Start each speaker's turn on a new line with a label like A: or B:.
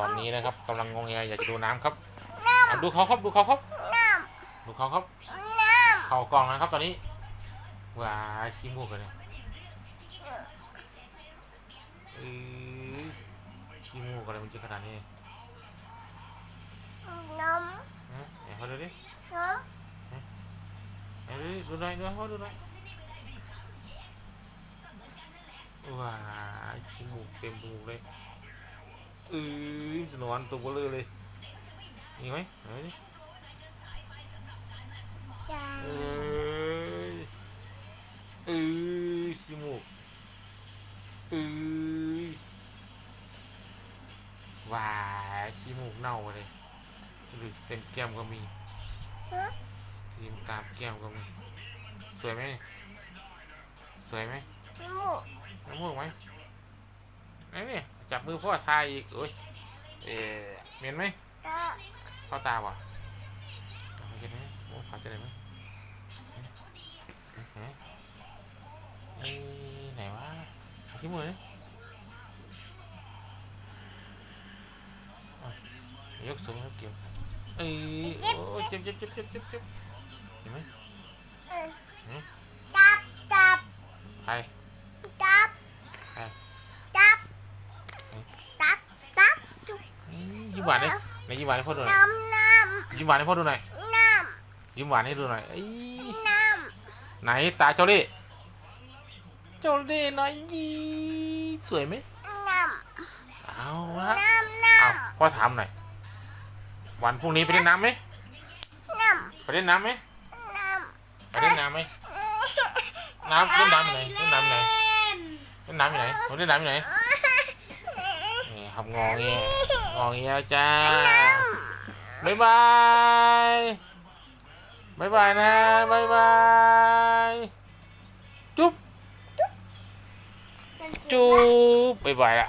A: ตอนนี้นะครับกำลังงงแงอยากจะดูน้ำครับ
B: น้
A: อะดูเขาครับดูเขาครับำ
B: น้
A: ดูเขาครับำ
B: น้
A: เข่ากล่องนะครับตอนนี้ว้าขี้มูกเลยเนี่ยเออขี้มูกอะไรมันจะขนาดนี้ำ
B: น้
A: ฮะไหนเขาดูดิำ
B: น้
A: ไหนดูดิดูหน่อยดูเขาดูหน่อยว้าขี้มูกเต็มจมูกเลย เออหนอนตัวเบลอเลยมีไหมไหนดิำ
B: จ้า
A: เอ้ยเอ้ยขี้มูกเอ้ยว้าขี้มูกเน่าเลยหรือเต็มแก้มก็มี
B: ฮะ
A: ทีมตามแก้มก็มี สวยไหมสวยไหม
B: มูก
A: น้ำมูกไหมไอ้นี่ จับมือพ่อทายอีกโอ้ยเอเหม็นไหม
B: จ้า
A: เข้าตาว่ะเอาเห็นไหมโอ้ขาเสร็จไหมเอ๊ะเอ๊ะไหนวะขี้มือดิอะยกสูงแล้วเกี่ยวเอ้ยโอ้ยเจ็บเจ็บเจ็บเจ็บเจ็บเจ็บเห็นไหม
B: เออ
A: หืม
B: จับจับ
A: ใคร
B: จับ
A: ใคร
B: จับจับจับจุ๊บ
A: อืม ยิ้มหวานเลยไหนยิ้มหวานให้พ่อดูหน่อย
B: น้ำน้
A: ยิ้มหวานให้พ่อดูหน่อยำ
B: น้
A: ยิ้มหวานให้ดูหน่อยเอ้ยำ
B: น้
A: ไหนตาเจ้าเล่ห์เจ้าเล่ห์หน่อยยี่สวยไหมำ
B: น้
A: เอาำละ
B: น้ำน้
A: เอาพ่อถามหน่อยวันพรุ่งนี้ไปเล่นน้ำไหมำ
B: น้
A: ไปเล่นน้ำไหมำ
B: น้ำ
A: ไปเล่นน้ำไหมน้ำเล่นน้ำอยู่ไหนเล่นน้ำอยู่ไหนเล่นน้ำอยู่ไหนผมเล่นน้ำอยู่ไหนนี่ครับงอเงี้ ยงอเงี้ยแล้วจ้าบ๊ายบายบ๊ายบายนะบ๊ายบายจุ๊บจุ๊บบ๊ายบายแล้วอะ